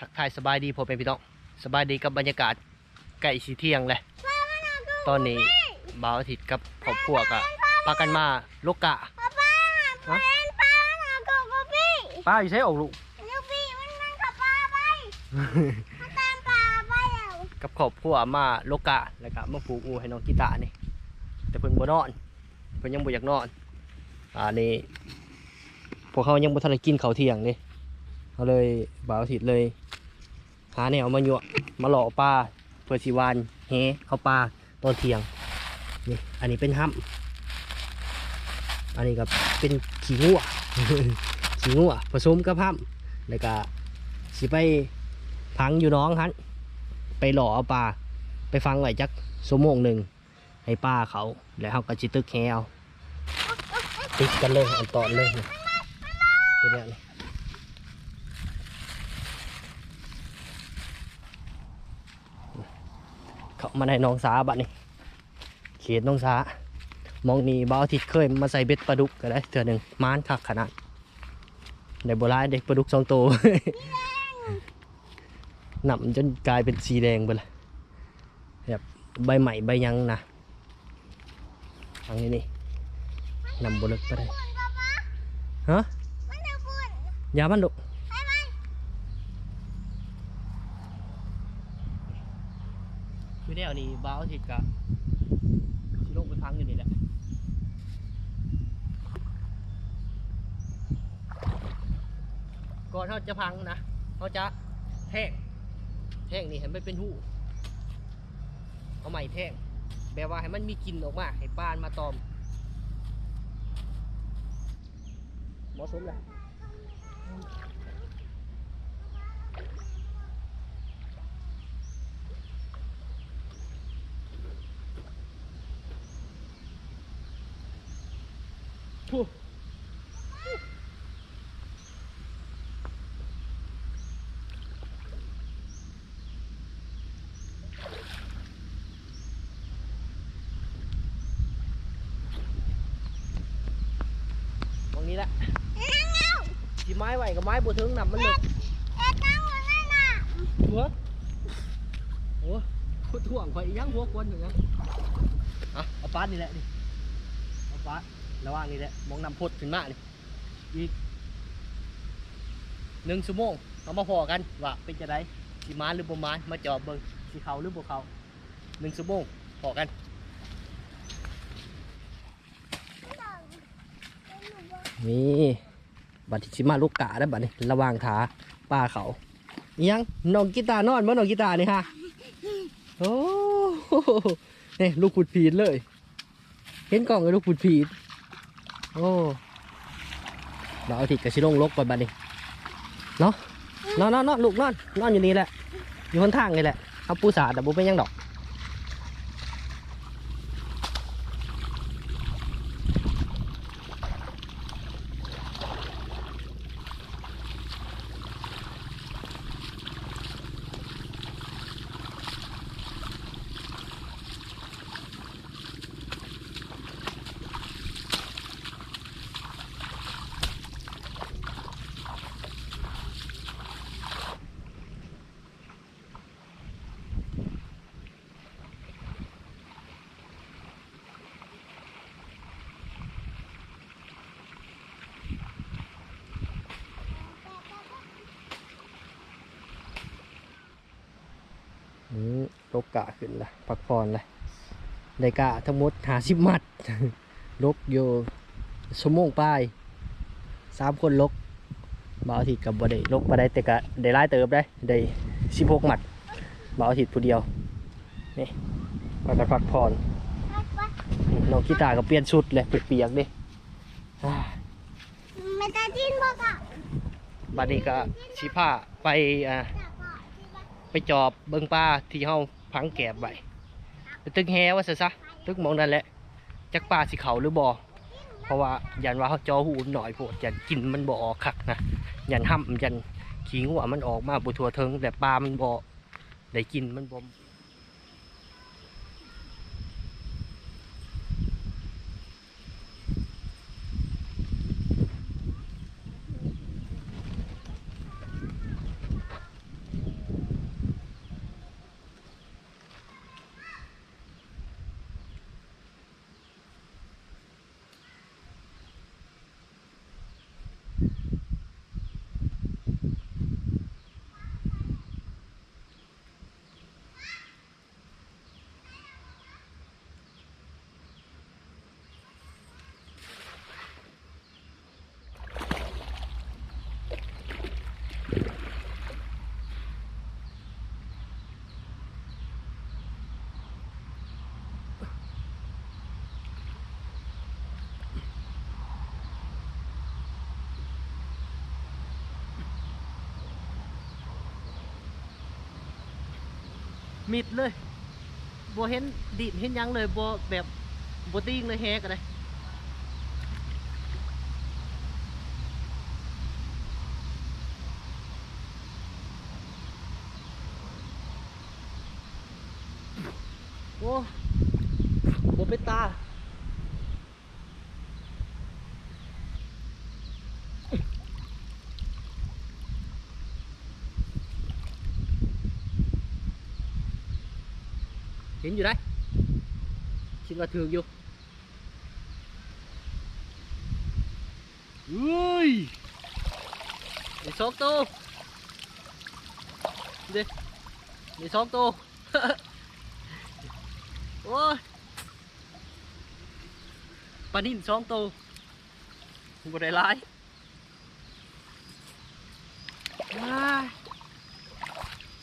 ทักทายสบายดีพ่อเป็นพี่น้องสบายดีกับบรรยากาศใกล้สีเที่ยงเลย ตอนนี้บ่าวอาทิตย์กับครอบครัวก็พากันมาลูกกะป้าป้าเล่นป้าหากับกบปี้ป้าอยู่ใช้ออกลูกลูกปี้มันนั่งกับป้าไปมันตามป้าไปแล้วกับครอบครัวมาลูกกะแล้วก็มาผูกงูให้น้องกีตาร์นี่ แต่เพิ่นบ่นอนเพิ่นยังบ่อยากนอนอ่านี่พวกเขายังบ่ทันได้กินข้าวเที่ยงนี่เขาเลยบ่าวอาทิตย์เลย หาแนวมาหยั่วมาหล่อปลาเพื่อสิวานแหเข้าปลาตอนเที่ยงนี่อันนี้เป็นห้ำอันนี้ก็เป็นขี้งัวขี้งัวผสมกับห้ำแล้วก็สิไปพังอยู่น้องฮันไปหล่อเอาปลาไปฟังไว้จักชั่วโมงหนึ่งให้ปลาเขาแล้วเขาก็จิตึกแฮเอาติดกันเลยอันตอนเลยเป็นแบบนี้ เขา มาในหน้องสาบัดนี้เขตหน้องสามองนี่บ่าวอาทิตย์เคยมาใส่เบ็ดปลาดุกก็ได้เถื่อหนึ่งม้านคักขนาดในโบราณเด็กปลาดุกสองตัวหนำจนกลายเป็นสีแดงไปเลยแบบใบใหม่ใบยังนะทางนี้นี่นำบลึกไปได้ปุ่นป้าป้าฮะมันจะปุ่นอยามันดุ ไปไป คือแนวนี้บ่าวอาทิตย์กะสิลงไปพังอยู่นี่แหละก่อนเขาจะพังนะเขาจะแท่งแท่งนี่ให้มันเป็นหูเอาใหม่แท่งแบบว่าให้มันมีกลิ่นออกมาให้ปานมาตอมเหมาะสมแหละ ผู้ตรงนี้แหละนั่งเอาสีไม้ไหวกับไม้บัวถึงนำมั ระหว่างนี่แหละมองนำพดขึ้นมานี่อีกหนึ่งชั่วโมงเอามาพอกันว่าเป็นจะไดสีมานหรือบ่มานมาจอบเบิ่งสีเขาหรือบ่เขาหนึ่งชั่วโมงพอกันนี่บัดที่สิมาลูกกาได้บัดนี้ระว่างขาป้าเขายังน้องกีตาร์นอนบ่น้องกีตาร์นี่ฮะโอ้โหนี่ลูกขุดผีดเลย เห็นกล่องเลยลูกขุดผีด โอ้เราเอาถิดกระชิลงลกไปบัดนี้เนาะนอนนอนนอนลูกนอนนอนอยู่นี่แหละ อยู่บนทางนี่แหละเอาปูสาดแต่บุเป็นยังดอก อืม ลกกะขึ้นละพักผ่อนละได้กะทั้งหมดหาสิบมัดลกอยู่ชั่วโมงปลายสามคนลกบ่าวอาทิตย์กับบ่ได้ลกบ่ได้แต่กะได้หลายเติบได้ได้สิบหกมัดบ่าวอาทิตย์ผู้เดียวนี่พากันพักผ่อนน้องกีตาร์ก็เปลี่ยนชุดเลยเปียกๆเดิอ่าไม่ตาจินบอกอะบัดนี้ก็สิพาไปอ่าไปจอบเบิ่งปลาที่เฮา พังแกบไว้ไปตึกแฮว่าซะซะตึกมองนั่นแหละจักปลาสิเขาหรือบ่เพราะว่ายันว่าเขาจอหูหน่อยโพดยันกินมันบ่ออกคักนะยันห้ำยันขี้งัวมันออกมาบุทั่เทิงแต่ปลามันบ่ได้กินมันบ่ มิดเลยบ่เห็นดินเห็นยังเลยบ่แบบบ่ติ้งเลยแฮก็ไรโอ้บ่เป็นตา เห็นอยู่ได้คิ ดว่าถืออยู่เฮ้ยมีสองตัวเด็มีสองตัวโอ้ยปลานิ่นสองตัวบดได้หลายว้าย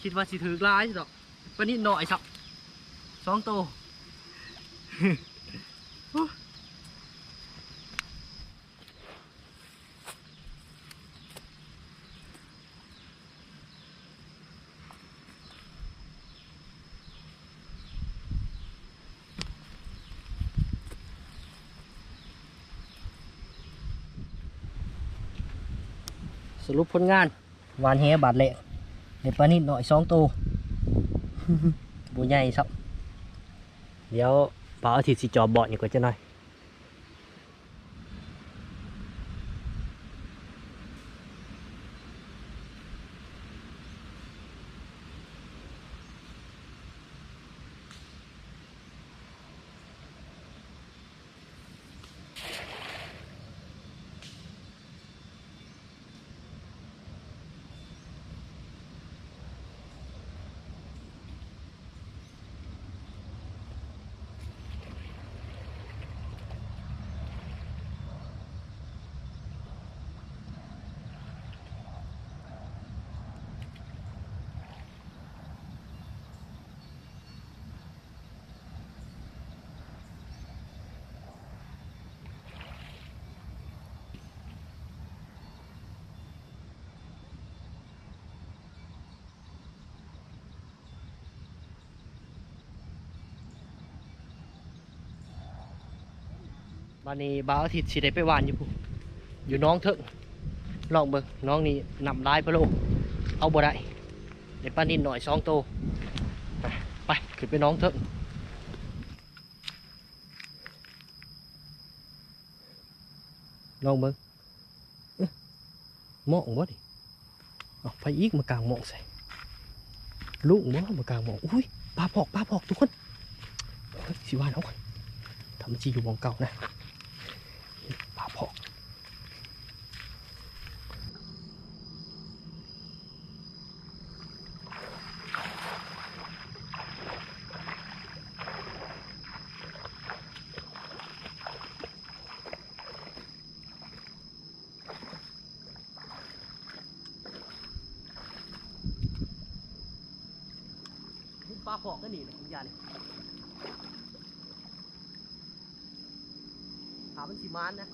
คิดว่าสิถือหลายสิดอกปลานิ่นหน่อยสักสองตัว สรุปผลงานวานแหบาดเละเด็ดปลานิดหน่อยสองตัวบูใหญ่ครับเดี๋ยว ปลาอาทิตย์สิ วันนี้บ่าวอาทิตย์สิได้ไปหวานอยู่พู้อยู่น้องเถอะลองเบิ่งน้องนี่นำลายพะโลเอาบ่ได้ได้ปลานินหน่อยสองโตไปไปขึ้นไปน้องเถอะลองเบิ่งหมองบ่ดิเอาไปอีกมากลางหมองใส่ลูกบ่มากลางหมองอุ้ยปลาพอกปลาพอกทุกคนสิวานเอาก่อนทำจีอยู่หมองเก่านะ ปลาพอกปลา พอกก็หนีเลยคุณยาเนี่ยถามันสีมานนะ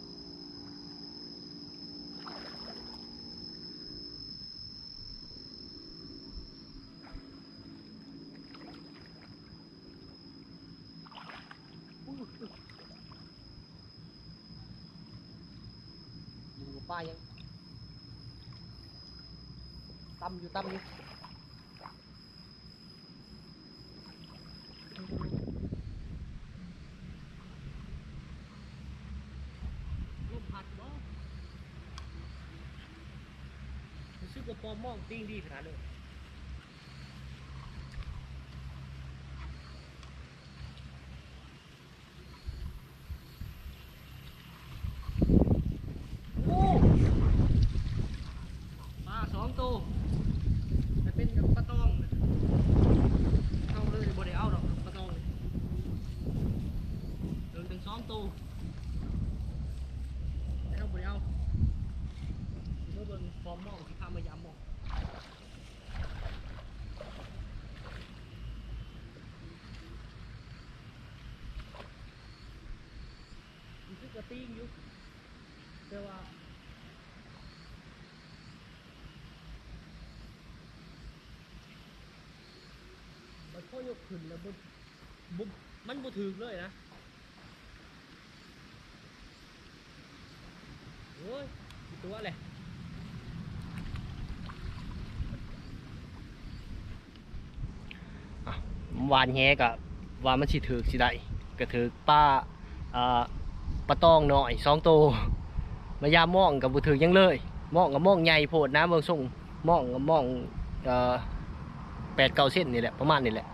อู้หูอยู่ป้ายังตำอยู่ตำอยู่ลมพัดบ่รู้สึ ก็ปอมมองติ้งดีขนาดเลยโอ้ปลาสองตัวจะเป็นกับปลาตองน่ะเอาเลยบ่ได้เอาดอกปลาตองนี่เดินถึงสองตัวแต่เราบ่ได้เอาเมื่อเบิ่งฟอร์ มองที่พามายามมองรู้สึกกระติ้งอยู่แต่ว่าบางพ่อยกขึ้นแล้วบุบุมันบุถึกเลยนะโอ้ยตัวเลยอะ วานแฮกะว่ามันสิถึกสิได้ก็ถึกป้าอ่าปลาตองหน่อยสองโตมายามมองกับบุถึกหยังเลยมองกับมองใหญ่โพดนะเบิ่งส่งมองกับมองเอ่อแปดเก้าเส้นนี่แหละประมาณนี่แหละ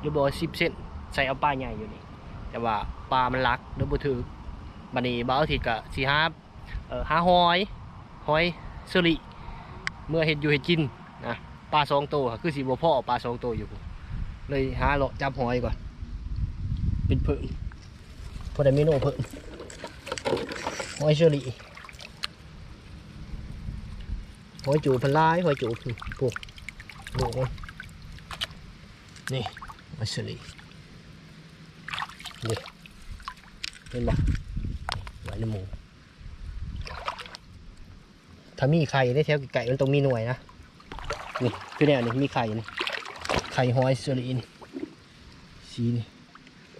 หรือบอกสิบเส้นใส่เอาปลาใหญ่อยู่นี่แต่ว่าปลามันรักหรือบ่ถือบัดนี้บ่าวอาทิตย์ก็สิหาเอ่อหาหอยหอยสลิเมื่อเฮ็ดอยู่เฮ็ดกินนะปลาสองโตคือสิบ่พอปลาสองโตอยู่ เลยหาเลาะจับหอยก่อน เป็นเพิ่มพอได้เมนูเพิ่มหอยเชอรี่หอยจูพันลายหอยจูปลูกปลูกมันนี่มัสลีนี่เห็นบ่ไว้ในหมูถ้ามีไข่ได้แถวไก่มันต้องมีหน่วยนะนี่คือแนวนี้มีไข่นี่ ข่หอยสลีนี่สีนี่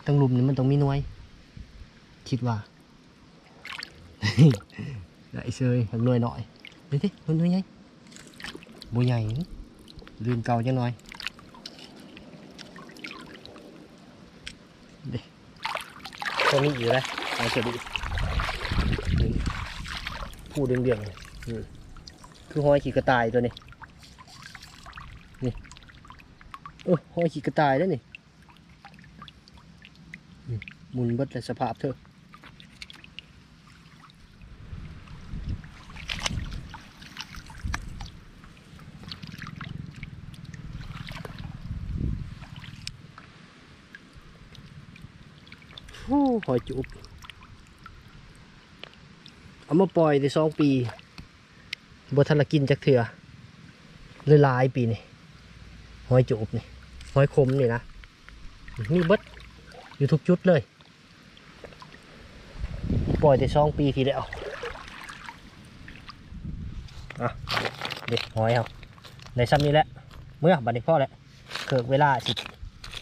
ตั้งลุมนี่มันต้องมีน่วยคิดว่าได้เชยหน่วยหน่อยดี๋ยวดิมันหน่วยใหญ่บัวใหญ่ลืมเก่าจังหน่อยตัวนี้อยู่แล้วไอ้เฉลี่ผู้เดืองเดืองคือหอยขี่กระต่ายตัวนี้ เออห้อยขี่กระต่ายแล้วนี่มุนเบิดเลยสภาพเธอหอยจุบเอามาปล่อยได้สองปีบ่ทันละกินจักเถื่อเลยลายปีนี่หอยจุบนี่ อยขมนี่นะมีเบิดอยู่ทุกจุดเลย ปล่อยได้สองปีทีแล้วอะเด็กหอยเอาในซ้ำนี้แหละเมื่อบัดนี้พ่อแหละเกิดเวลาสิ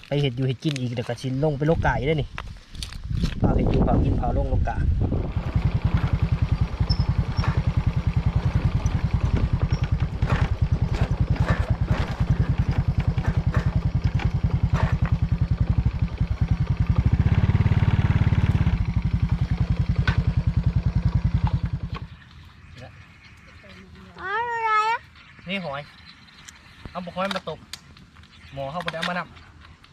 ไปเห็ดอยู่เห็ดกินอีกเดี๋ยวก็ชินลงไปโลกไก่ได้นี่เผาเห็ดอยู่เผากินเผาลงโลงกาอ๋ออะไรอะ นี่หอย เอาบก หอยมาตบหมอเข้าไปเอามาน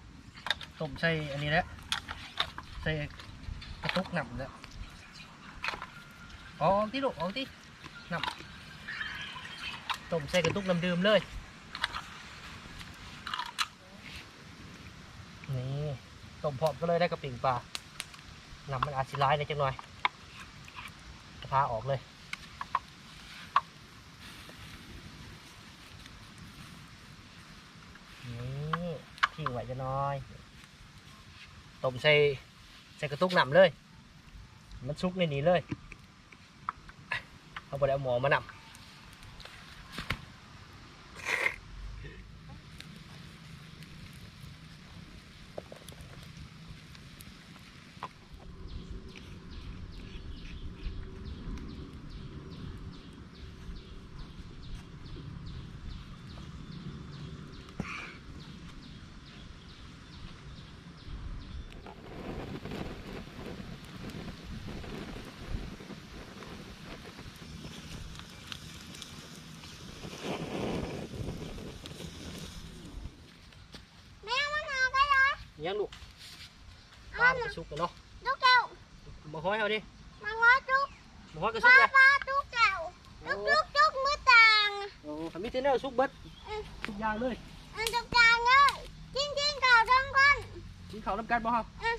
ำตบใส่อันนี้แหละใส่กระตุกหนำแล้วเอาอกที่ลูกเอาที่นำต้มใส่กระตุกน้ำดื่มเลยนี่ต้มพร้อมก็เลยได้กระปิ่งปลาหนำมันอาจสิร้ายได้จังหน่อยกระทาออกเลย นี่ทิ้งไว้จะน้ อยต้มใส่ใส่กระตุกหนำเลย มันซุกในนี้เลย เอาไปเอาหมอมานำ แม่มันหากันเหรอ ยังลูกปอ้าลาวมันจะซุกกันเนาะลูกแก้วมาห้อยเอาดิมาว่าจุกมาห้อยก็ซุป้ากเลยป้าจุกแก้วโอ้จุกจุกจุกมือต่างโหมีเทนเนอร์ซุกเบิดทุกอย่างเลยอันจุกต่างเลยจริงจริงเก่าทั้งคนกินข้าวน้ำกันบ่ครับอืม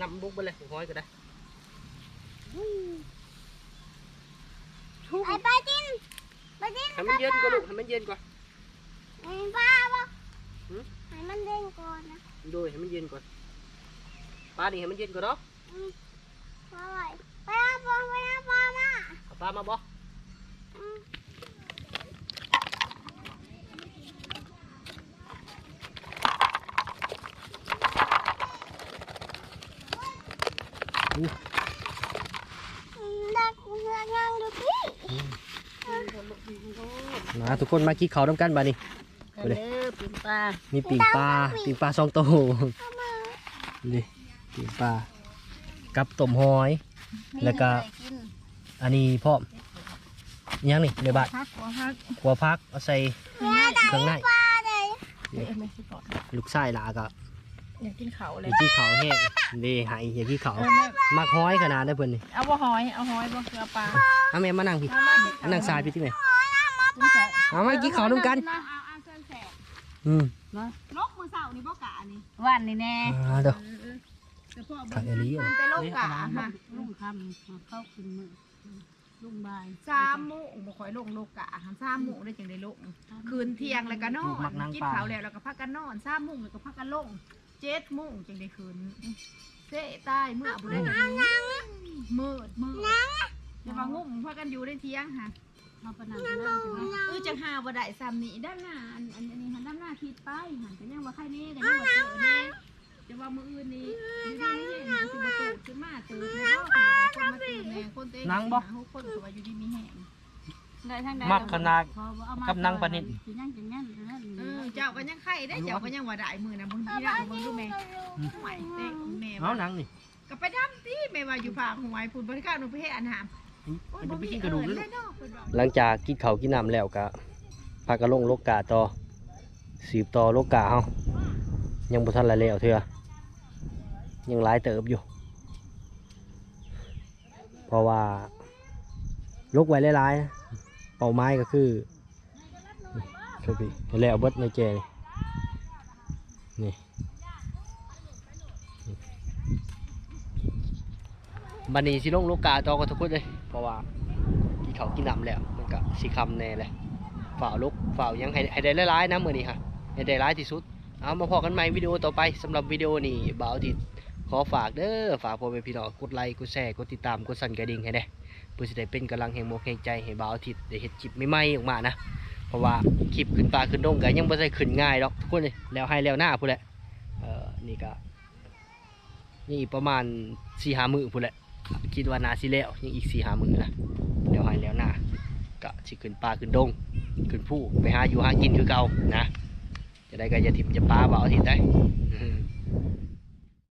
นำบุกไปเลยห้อยก็ได้ไอ้ไปกินไปกินให้มันเย็นก่อนลูกให้มันเย็นก่อนไอ้ป้าบ่หื มันเย็นก่อนนะดูให้มันเย็นก่อนปลาดิให้มันเย็นก่อนเนาะอืช่ไปเอาปลาไปเอาปลามาปลามาบอืมกดัาทุกคนมากี่เขาด้วยกันบาดนี้ ปิ่งปลามีปิ่งปลาปิ่งปลาสองตัวนี่ปิ่งปลากับต้มหอย แล้วก็กินอันนี้พ่อมอิหยังนี่เดี๋ยวบาดพักหัวพักขัวพักเอาใส่เครื่องในปลาเลยเอ๊ะไม่ใช่ก่อนลูกไส้หลากับอยากกินเขาเลอยย่าที่เขาแห้งนี่หายอย่าที่เขาเออแม่มักห้อยขนาดได้เพิ่นนี่เอาบ่หอยเอาหอยบ่คือเอาปลาเอาแม่มานั่งพี่เอามากิมานั่งทรายพี่ที่ไหนกินข้าวเอามากินข้าวน้ำกัน อืมลกมือเสานี่บ่กะนี่วันนี่แน่อ่าเด้อแต่พ่อผักเอลีอะแต่ลกกะฮะลุงคำเข้าขึ้นมือลุงบายสามโมงบ่ค่อยลงโลกกะหันสามโมงได้จังได้ลงคืนเที่ยงแล้วก็นอนกินข้าวแล้วแล้วก็พักกันนอนสามโมงแล้วก็พักกันลงเจ็ดโมงจังได้คืนเซ่ใต้เมื่อบ่ได้มืดมืดอย่ามางุ่มพักกันอยู่ในเที่ยงฮะ เอาปนังเรื่องจังเลยเออจังหาบ่ได้ซ้ำนี่ด้านหน้าอันอันนี้หันด้านหน้าทิศไปหันก็ยังว่าใครนี่ก็ยังว่าเจอแน่จะว่ามืออื่นนี่อยู่ดีมีแห้งสิบ่ตูดขึ้นมาติบแน่เนาะคนมาตื่นแน่คนเต้หาคนก็ว่าอยู่ดีมีแห้งได้ทั้งใดมักขนาดกับนางปนิชกินยังกินยังกินยังเออเจ้าก็ยังไข่ได้เจ้าก็ยังว่าได้มือนะบางทีนะบางดูแม่ห่วยเต้แม่เอาหนังนี่ก็ไปดำติแม่ว่าอยู่ภาห่วยพุ่นบ่ได้ข้าวหนูไปเฮ็ดอันหาม มันจะไปกินกระดูกเลเลยยเนาะเพิ่นว่าหลังจากกินเขาวกินน้ำแล้วก็พากันลงโลกกาต่อสืบต่อโลกกาเฮายังบ่ทันละแล้วเทื่อยังหลายเติบอยู่ เพราะว่าลกไว้หลายๆเป่าไม้ก็คือคือพี่แล้วเบิดในแจนี่นี่บันนี้สิลงโลกกาต่อกันทุกคนเลย เพราะว่ากินเขากินน้ำแล้วมันก็สีคำแน่เลยฝ่าวลุกฝ่ายังให้ให้ได้ร้ายๆนะมือนี้ค่ะให้ได้ร้ายที่สุดเอามาพอกันใหม่วิดีโอต่อไปสำหรับวิดีโอนี้บ่าวที่ขอฝากเด้อฝากพ่อแม่พี่น้องกดไลค์กดแชร์กดติดตามกดสั่นกระดิ่งให้แน่เพื่อจะได้เป็นกำลังแห่งโมกแห่งใจให้บ่าวที่ได้เห็นคลิปใหม่ๆออกมานะเพราะว่าคลิปขึ้นปลาขึ้นดงก็ยังไม่ได้ขึ้นง่ายหรอกทุกคนเลยแล้วให้แล้วหน้าพูดแหละเออนี่ก็นี่ประมาณสี่ห้ามือพูดแหละ คิดว่านาสิแล้วยังอีกสี่หามือนะเดี๋ยวหายแล้วนะก็ชิขึ้นปลาขึ้นดง ขึ้นผู้ไปหาอยู่หากินคือเก่านะ จะได้ก็จะถิ่มจะปลาเบาทิศได้